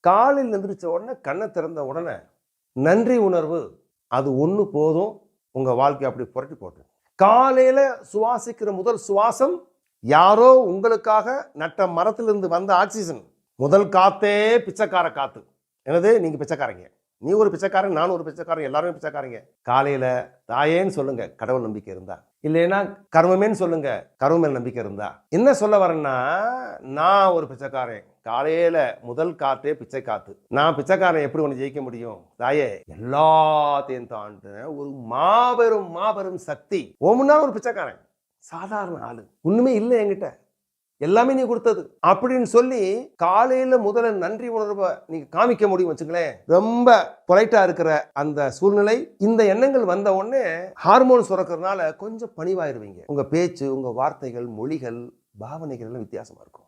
காலையில் எந்திரிச்ச உடனே கண்ணை திறந்த உடனே நன்றி உணர்வு அது ஒன்று போதும். உங்கள் வாழ்க்கையை அப்படி புரட்டி போட்டு. காலையில் சுவாசிக்கிற முதல் சுவாசம் யாரோ உங்களுக்காக நட்ட மரத்திலிருந்து வந்த ஆக்சிஜன். முதல் காத்தே பிச்சைக்கார காத்து. என்னது? நீங்கள் பிச்சைக்காரங்க. நீ ஒரு பிச்சைக்காரன் நானும் ஒரு பிச்சைக்காரன் எல்லாருமே பிச்சைக்காரங்க. காலையில் தாயேன்னு சொல்லுங்கள் கடவுள் நம்பிக்கை இருந்தால் இல்லைன்னா கர்மமேன்னு சொல்லுங்க. கர்ம மேல் நம்பிக்கை இருந்தா. என்ன சொல்ல வரேன்னா நான் ஒரு பிச்சைக்காரன். காலையில முதல் காத்தே பிச்சை காத்து. நான் பிச்சைக்காரன் எப்படி ஒன்று ஜெயிக்க முடியும்? தாயே எல்லாத்தையும் தாண்டின ஒரு மாபெரும் மாபெரும் சக்தி. ஓமுன்னா ஒரு பிச்சைக்காரன். சாதாரண ஆளு. ஒண்ணுமே இல்லை என்கிட்ட. எல்லாமே நீ கொடுத்தது. அப்படின்னு சொல்லி காலையில முதல்ல நன்றி உணர்வை நீங்க காமிக்க முடியும் வச்சுங்களேன். ரொம்ப பொலைட்டா இருக்கிற அந்த சூழ்நிலை இந்த எண்ணங்கள் வந்த உடனே ஹார்மோன் சுரக்கிறதுனால கொஞ்சம் பணிவாயிருவீங்க. உங்க பேச்சு உங்க வார்த்தைகள் மொழிகள் பாவனைகள் எல்லாம் வித்தியாசமா இருக்கும்.